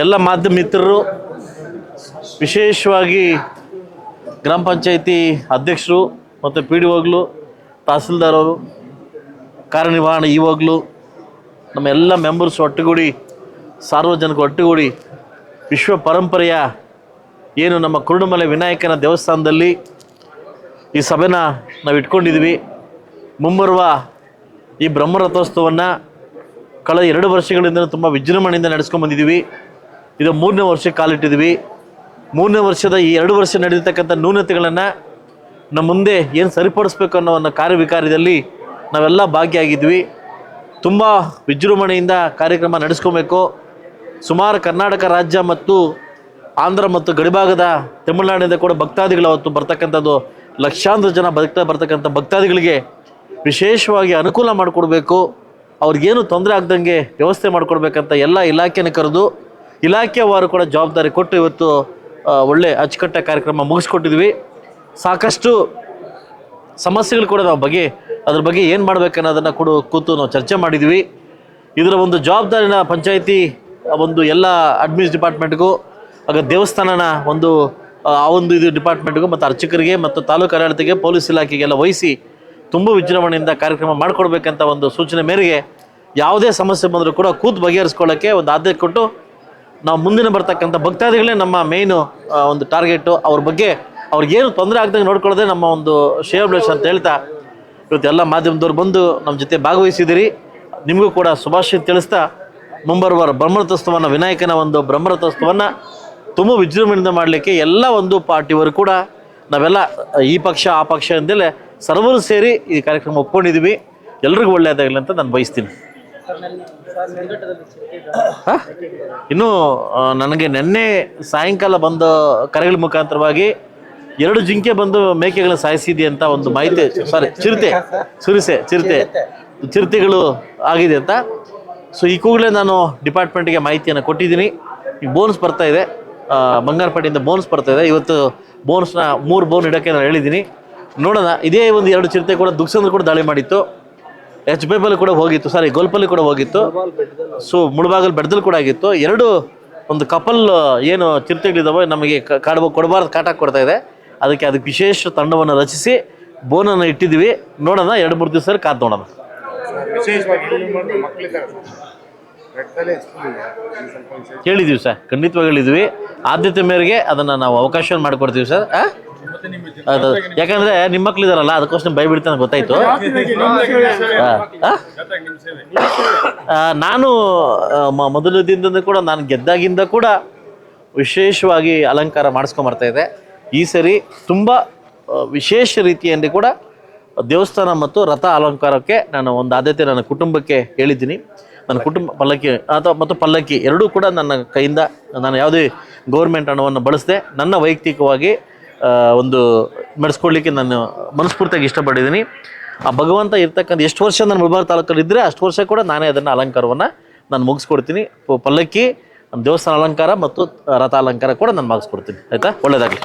ಎಲ್ಲ ಮಾಧ್ಯಮ ಮಿತ್ರರು, ವಿಶೇಷವಾಗಿ ಗ್ರಾಮ ಪಂಚಾಯಿತಿ ಅಧ್ಯಕ್ಷರು ಮತ್ತು ಪಿ ಡಿ ಒಗ್ಲು ತಹಸೀಲ್ದಾರ್ ಅವರು, ಕಾರ್ಯನಿರ್ವಹಣೆ ಇವಾಗಲೂ ನಮ್ಮ ಎಲ್ಲ ಮೆಂಬರ್ಸ್ ಒಟ್ಟುಗೂಡಿ, ಸಾರ್ವಜನಿಕ ಒಟ್ಟುಗೂಡಿ, ವಿಶ್ವ ಪರಂಪರೆಯ ಏನು ನಮ್ಮ ಕುರುಡುಮಲೆ ವಿನಾಯಕನ ದೇವಸ್ಥಾನದಲ್ಲಿ ಈ ಸಭೆನ ನಾವು ಇಟ್ಕೊಂಡಿದ್ವಿ. ಮುಂಬರುವ ಈ ಬ್ರಹ್ಮರಥೋತ್ಸವವನ್ನು ಕಳೆದ ಎರಡು ವರ್ಷಗಳಿಂದ ತುಂಬ ವಿಜೃಂಭಣೆಯಿಂದ ನಡೆಸ್ಕೊಂಡು ಬಂದಿದ್ದೀವಿ. ಇದು ಮೂರನೇ ವರ್ಷಕ್ಕೆ ಕಾಲಿಟ್ಟಿದ್ವಿ. ಮೂರನೇ ವರ್ಷದ ಈ ಎರಡು ವರ್ಷ ನಡೆದಿರ್ತಕ್ಕಂಥ ನ್ಯೂನತೆಗಳನ್ನು ನಮ್ಮ ಮುಂದೆ ಏನು ಸರಿಪಡಿಸ್ಬೇಕು ಅನ್ನೋ ಒಂದು ಕಾರ್ಯವಿಕಾರ್ಯದಲ್ಲಿ ನಾವೆಲ್ಲ ಭಾಗಿಯಾಗಿದ್ವಿ. ತುಂಬ ವಿಜೃಂಭಣೆಯಿಂದ ಕಾರ್ಯಕ್ರಮ ನಡೆಸ್ಕೊಬೇಕು. ಸುಮಾರು ಕರ್ನಾಟಕ ರಾಜ್ಯ ಮತ್ತು ಆಂಧ್ರ ಮತ್ತು ಗಡಿಭಾಗದ ತಮಿಳುನಾಡಿನಿಂದ ಕೂಡ ಭಕ್ತಾದಿಗಳು ಅವತ್ತು ಬರ್ತಕ್ಕಂಥದ್ದು, ಲಕ್ಷಾಂತರ ಜನ ಬದುಕ್ತಾ ಬರ್ತಕ್ಕಂಥ ಭಕ್ತಾದಿಗಳಿಗೆ ವಿಶೇಷವಾಗಿ ಅನುಕೂಲ ಮಾಡಿಕೊಡ್ಬೇಕು. ಅವ್ರಿಗೇನು ತೊಂದರೆ ಆಗ್ದಂಗೆ ವ್ಯವಸ್ಥೆ ಮಾಡಿಕೊಡ್ಬೇಕಂತ ಎಲ್ಲ ಇಲಾಖೆಯನ್ನು ಕರೆದು ಇಲಾಖೆವಾರು ಕೂಡ ಜವಾಬ್ದಾರಿ ಕೊಟ್ಟು ಇವತ್ತು ಒಳ್ಳೆ ಅಚ್ಚುಕಟ್ಟ ಕಾರ್ಯಕ್ರಮ ಮುಗಿಸ್ಕೊಟ್ಟಿದ್ವಿ. ಸಾಕಷ್ಟು ಸಮಸ್ಯೆಗಳು ಕೂಡ ನಾವು ಬಗ್ಗೆ, ಅದ್ರ ಬಗ್ಗೆ ಏನು ಮಾಡಬೇಕನ್ನೋದನ್ನು ಕೂಡ ಕೂತು ನಾವು ಚರ್ಚೆ ಮಾಡಿದ್ವಿ. ಇದರ ಒಂದು ಜವಾಬ್ದಾರಿನ ಪಂಚಾಯಿತಿ ಒಂದು ಎಲ್ಲ ಅಡ್ಮಿನ್ಸ್ ಡಿಪಾರ್ಟ್ಮೆಂಟ್ಗೂ ಆಗ ದೇವಸ್ಥಾನನ ಒಂದು, ಆ ಆ ಒಂದು ಇದು ಡಿಪಾರ್ಟ್ಮೆಂಟ್ಗೂ ಮತ್ತು ಅರ್ಚಕರಿಗೆ ಮತ್ತು ತಾಲೂಕು ಆಡಳಿತಕ್ಕೆ, ಪೊಲೀಸ್ ಇಲಾಖೆಗೆಲ್ಲ ವಹಿಸಿ ತುಂಬ ವಿಜೃಂಭಣೆಯಿಂದ ಕಾರ್ಯಕ್ರಮ ಮಾಡಿಕೊಡ್ಬೇಕಂತ ಒಂದು ಸೂಚನೆ ಮೇರೆಗೆ ಯಾವುದೇ ಸಮಸ್ಯೆ ಬಂದರೂ ಕೂಡ ಕೂತು ಬಗೆಹರಿಸ್ಕೊಳ್ಳೋಕ್ಕೆ ಒಂದು ಆದ್ಯತೆ ಕೊಟ್ಟು ನಾವು ಮುಂದಿನ ಬರ್ತಕ್ಕಂಥ ಭಕ್ತಾದಿಗಳೇ ನಮ್ಮ ಮೇಯ್ನು ಒಂದು ಟಾರ್ಗೆಟು ಅವ್ರ ಬಗ್ಗೆ ಅವ್ರಿಗೇನು ತೊಂದರೆ ಆಗ್ದಂಗೆ ನೋಡ್ಕೊಳ್ಳೋದೇ ನಮ್ಮ ಒಂದು ಶೇರ್ ಬ್ಲೆಸ್ ಅಂತ ಹೇಳ್ತಾ ಇವತ್ತು ಎಲ್ಲ ಮಾಧ್ಯಮದವ್ರು ಬಂದು ನಮ್ಮ ಜೊತೆ ಭಾಗವಹಿಸಿದಿರಿ ನಿಮಗೂ ಕೂಡ ಶುಭಾಶಯ ತಿಳಿಸ್ತಾ ಮುಂಬರುವ ಬ್ರಹ್ಮರಥೋತ್ಸವನ ವಿನಾಯಕನ ಒಂದು ಬ್ರಹ್ಮರಥೋತ್ಸವನ ತುಂಬ ವಿಜೃಂಭಣೆಯಿಂದ ಮಾಡಲಿಕ್ಕೆ ಎಲ್ಲ ಒಂದು ಪಾರ್ಟಿಯವರು ಕೂಡ ನಾವೆಲ್ಲ ಈ ಪಕ್ಷ, ಆ ಪಕ್ಷ ಸರ್ವರು ಸೇರಿ ಈ ಕಾರ್ಯಕ್ರಮ ಒಪ್ಕೊಂಡಿದ್ದೀವಿ ಎಲ್ರಿಗೂ ಒಳ್ಳೆಯದಾಗಲಿ ಅಂತ ನಾನು ಬಯಸ್ತೀನಿ? ಇನ್ನು ನನಗೆ ನಿನ್ನೆ ಸಾಯಂಕಾಲ ಬಂದ ಕರೆಗಳ ಮುಖಾಂತರವಾಗಿ ಎರಡು ಜಿಂಕೆ ಬಂದು ಮೇಕೆಗಳನ್ನ ಸಾಯಿಸಿದೆ ಅಂತ ಒಂದು ಮಾಹಿತಿ ಸಾರಿ ಚಿರತೆ, ಸುರಿಸೆ, ಚಿರತೆ, ಚಿರತೆಗಳು ಆಗಿದೆ ಅಂತ. ಸೊ ಈ ಕೂಡಲೇ ನಾನು ಡಿಪಾರ್ಟ್ಮೆಂಟ್ಗೆ ಮಾಹಿತಿಯನ್ನು ಕೊಟ್ಟಿದ್ದೀನಿ. ಬೋನ್ಸ್ ಬರ್ತಾ ಇದೆ. ಬಂಗಾರಪೇಟೆಯಿಂದ ಬೋನ್ಸ್ ಬರ್ತಾ ಇದೆ. ಇವತ್ತು ಬೋನ್ಸ್ನ ಮೂರು ಬೋನ್ ಇಡೋಕ್ಕೆ ನಾನು ಹೇಳಿದ್ದೀನಿ. ನೋಡೋಣ, ಇದೇ ಒಂದು ಎರಡು ಚಿರತೆ ಕೂಡ ದುಕ್ಸಂದ್ರ ಕೂಡ ದಾಳಿ ಮಾಡಿತ್ತು. ಎಚ್ ಪೈಪಲ್ಲಿ ಕೂಡ ಹೋಗಿತ್ತು ಸಾರಿ ಗೋಲ್ಪಲ್ಲಿ ಕೂಡ ಹೋಗಿತ್ತು. ಸೊ ಮುಳಬಾಗಲ್ ಬೆಡ್ದಲ್ಲಿ ಕೂಡ ಆಗಿತ್ತು. ಎರಡು ಒಂದು ಕಪಲ್ ಏನು ಚಿರತೆಗಳಿದ್ದಾವೆ ನಮಗೆ ಕಾಡಬ ಕೊಡಬಾರ್ದು ಕಾಟ ಕೊಡ್ತಾ ಇದೆ. ಅದಕ್ಕೆ ಅದಕ್ಕೆ ವಿಶೇಷ ತಂಡವನ್ನು ರಚಿಸಿ ಬೋನನ್ನು ಇಟ್ಟಿದ್ದೀವಿ. ನೋಡೋಣ ಎರಡು ಮೂರು ದಿವಸ ಕಾದು ನೋಡೋಣ. ಹೇಳಿದ್ದೀವಿ ಸರ್. ಖಂಡಿತವಾಗಿ ಹೇಳಿದ್ವಿ. ಆದ್ಯತೆ ಮೇರೆಗೆ ಅದನ್ನು ನಾವು ಅವಕಾಶವನ್ನು ಮಾಡಿಕೊಡ್ತೀವಿ ಸರ್? ಅದು. ಯಾಕಂದ್ರೆ ನಿಮ್ಮ ಮಕ್ಳಿದಾರಲ್ಲ ಅದಕ್ಕೋಸ್ಕರ ಬೈಬಿಡ್ತಾನೆ ಗೊತ್ತಾಯ್ತು. ಆ? ಆ? ಆ, ನಾನು ಮೊದಲ ದಿನದಿಂದ ಕೂಡ ನಾನು ಗೆದ್ದಾಗಿಂದ ಕೂಡ ವಿಶೇಷವಾಗಿ ಅಲಂಕಾರ ಮಾಡಿಸ್ಕೊಂಬರ್ತಾ ಇದೆ ಈ ಸರಿ ತುಂಬ ವಿಶೇಷ ರೀತಿಯಲ್ಲಿ ಕೂಡ ದೇವಸ್ಥಾನ ಮತ್ತು ರಥ ಅಲಂಕಾರಕ್ಕೆ ನಾನು ಒಂದು ಆದ್ಯತೆ ನನ್ನ ಕುಟುಂಬಕ್ಕೆ ಹೇಳಿದ್ದೀನಿ. ನನ್ನ ಕುಟುಂಬ ಪಲ್ಲಕ್ಕಿ ಅಥವಾ ಮತ್ತು ಪಲ್ಲಕ್ಕಿ ಎರಡೂ ಕೂಡ ನನ್ನ ಕೈಯಿಂದ ನಾನು ಯಾವುದೇ ಗೌರ್ಮೆಂಟ್ ಹಣವನ್ನು ಬಳಸದೆ ನನ್ನ ವೈಯಕ್ತಿಕವಾಗಿ ಒಂದು ನಡೆಸ್ಕೊಡ್ಲಿಕ್ಕೆ ನಾನು ಮನಸ್ಫೂರ್ತಿಯಾಗಿ ಇಷ್ಟಪಟ್ಟಿದ್ದೀನಿ ಆ ಭಗವಂತ ಇರ್ತಕ್ಕಂಥ ಎಷ್ಟು ವರ್ಷ ನಾನು ಮುಳಬಾರ್ ತಾಲೂಕಲ್ಲಿ ಇದ್ದರೆ ಅಷ್ಟು ವರ್ಷ ಕೂಡ ನಾನೇ ಅದನ್ನು ಅಲಂಕಾರವನ್ನು ನಾನು ಮುಗಿಸ್ಕೊಡ್ತೀನಿ. ಪಲ್ಲಕ್ಕಿ ದೇವಸ್ಥಾನ ಅಲಂಕಾರ ಮತ್ತು ರಥ ಅಲಂಕಾರ ಕೂಡ ನಾನು ಮುಗಿಸ್ಕೊಡ್ತೀನಿ. ಆಯಿತಾ? ಒಳ್ಳೆಯದಾಗಲಿ